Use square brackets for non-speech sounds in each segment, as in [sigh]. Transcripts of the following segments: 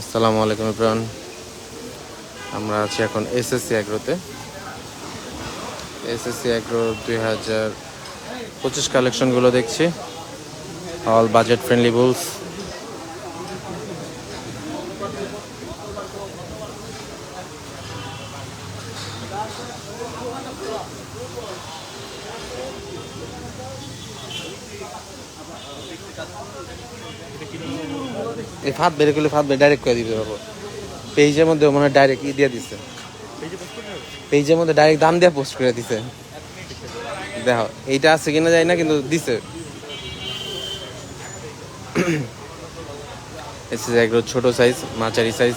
আসসালামু আলাইকুম ইব্রান আমরা আছি এখন এসএসসি অ্যাগ্রোতে এসএসসি অ্যাগ্রো দুই হাজার পঁচিশ কালেকশনগুলো দেখছি। অল বাজেট ফ্রেন্ডলি বুলস এই ফাঁদ বের করলে ফাঁদ বের ডাইরেক্ট করে দিতে পারব পেজের মধ্যে মনে হয় ডাইরেক্ট ই দিয়ে দিছে। পেজের মধ্যে ডাইরেক্ট দাম দিয়ে পোস্ট করে দিছে। দেখো, এইটা আছে কিনা যায় না, কিন্তু দিছে। [coughs] এসে যায় ছোট সাইজ মাঝারি সাইজ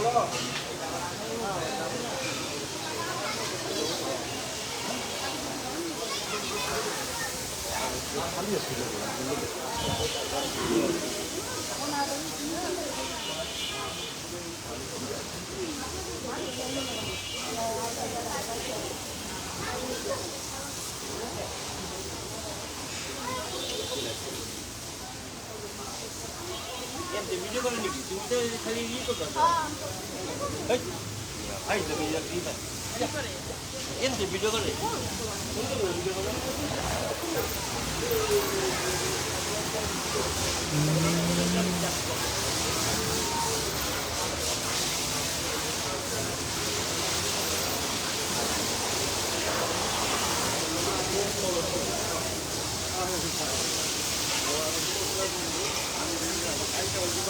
旅をするようになってるんです आमचे व्हिडिओ करून घेतली तुम्ही ते खाली हे करता आई तुम्ही येते व्हिडिओ करे व्हिडिओ करे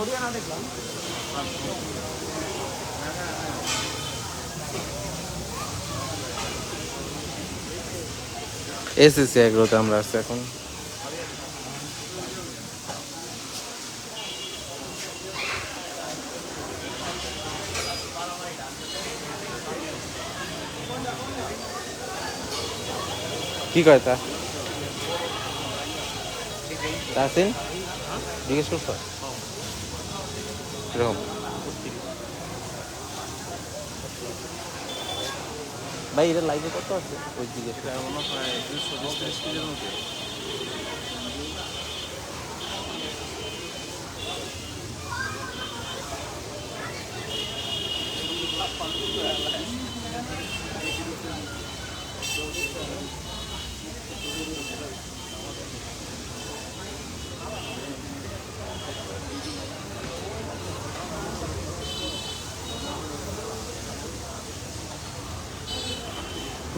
একটা হরিয়ানা দেখলাম। এসএসসি অ্যাগ্রোতে আমরা আছি এখন। কি কয় তা? জিজ্ঞেস করছ? কীরকম ভাই এটা লাইভে কত আছে ওই দিকে প্রায় দুশো বিশ কেজির জিজ্ঞেস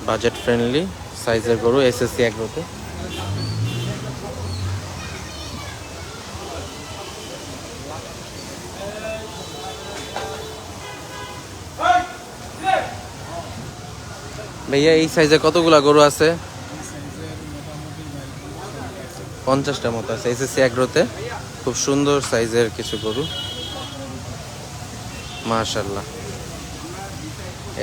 বাজেট ফ্রেন্ডলি সাইজের গরু এসএসসি অ্যাগ্রোতে ভাইয়া, এই সাইজে কতগুলা গরু আছে? পঞ্চাশটার মতো আছে। এসএসসি অ্যাগ্রোতে খুব সুন্দর সাইজের কিছু গরু। মাশাল্লাহ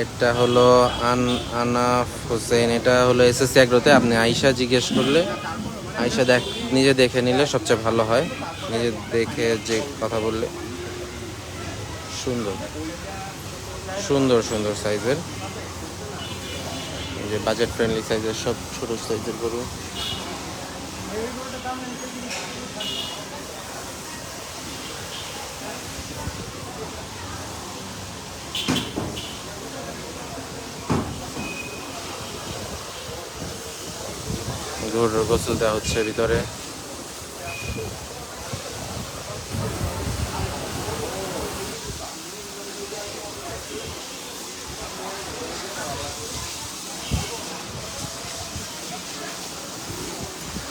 এটা হলো আন আনাফ হোসেন এটা হলো এসএসসি অ্যাগ্রোতে আপনি আয়শা জিজ্ঞেস করলে, আয়শা দেখ, নিজে দেখে নিলে সবচেয়ে ভালো হয়। নিজে দেখে যে কথা বললে। সুন্দর। সুন্দর সুন্দর সাইজের। যে বাজেট ফ্রেন্ডলি সাইজের, সব ছোট সাইজের গরু। গরুর গোসল দেওয়া হচ্ছে ভিতরে।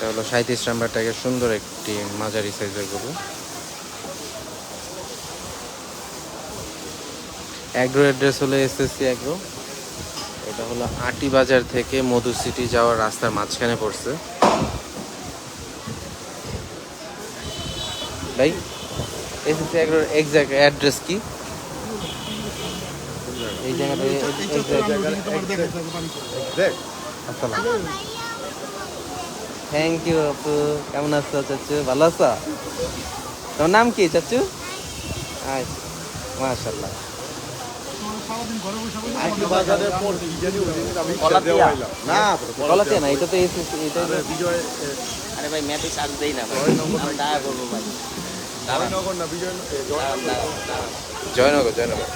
হলো সাঁত্রিশ নাম্বার ট্যাগের সুন্দর একটি মাঝারি সাইজের গরু। অ্যাগ্রো অ্যাড্রেস হলো এসএসসি অ্যাগ্রো এটা হলো আটি বাজার থেকে মধু সিটি যাওয়ার রাস্তার মাঝখানে পড়ছে ভাই এসএসসি অ্যাগ্রোর এক্সাক্ট অ্যাড্রেস কি এই জায়গাটা থ্যাংক ইউ আপু কেমন আছো চাচু ভালো আছো তোমার নাম কি চাচু আচ্ছা মাশাল্লাহ না এটা তো এটা তো- আরে ভাই ম্যাপে চার্জ দেই না ভাই। আমি করব ভাই। দাঁড়ান দাঁড়ান দাঁড়ান জয়নগর? জয়নগর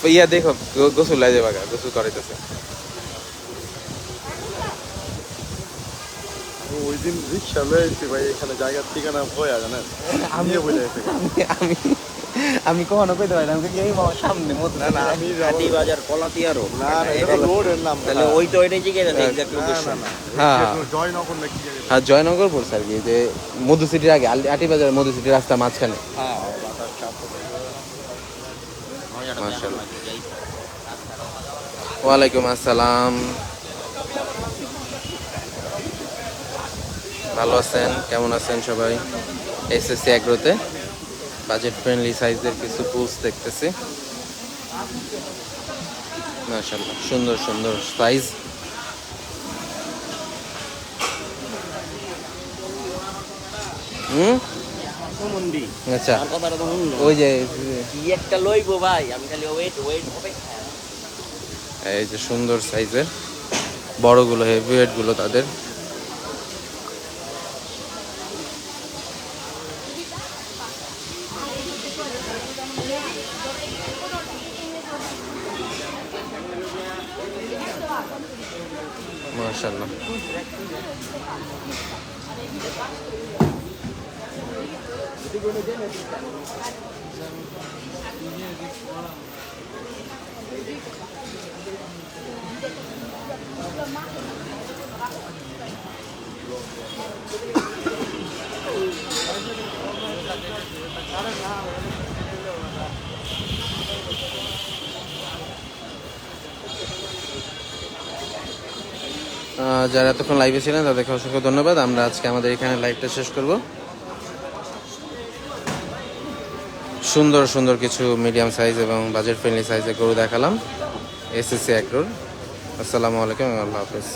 তো ইয়া দেখো গোসল লাগে বাগা গোসল করাইতেছে। ওই দিন রিক্সা লয়েছি ভাই এখানে জায়গার ঠিকানা ভয়া জানেন? আমি নিয়ে বলে আমি আমি কখনো কইতে পারি না আমি এই সামনে মতো না না আমি হাটি বাজার কলাতিয়ারও না না এটা রোডের নাম। তাহলে ওই তো ওইটাই জিজ্ঞেস আছে এক্সাক্ট না না লোকেশন হ্যাঁ। জয়নগর না। হ্যাঁ জয়নগর পড়ছে আর কি যে মধু সিটির আগে আটি বাজার মধু সিটির রাস্তা মাঝখানে। হ্যাঁ। ওয়ালাইকুম আসসালাম। ভালো আছেন? কেমন আছেন সবাই? এসএসসি অ্যাগ্রোতে বাজেট ফ্রেন্ডলি সাইজের কিছু বুলস দেখতেছি। মাশাআল্লাহ সুন্দর সুন্দর সাইজ হুম? আচ্ছা। ওই যে কি একটা লইবো ভাই আমি খালি ওয়েট এই যে সুন্দর সাইজের বড়গুলো গুলো তাদের মাশাআল্লাহ আহ, যারা এতক্ষণ লাইভে ছিলেন, তাদেরকে অসংখ্য ধন্যবাদ। আমরা আজকে আমাদের এখানে লাইভটা শেষ করব। সুন্দর সুন্দর কিছু মিডিয়াম সাইজ এবং বাজেট ফ্রেন্ডলি সাইজের গরু দেখালাম। এসএসসি অ্যাগ্রোর আসসালামু আলাইকুম, আল্লাহ হাফেজ।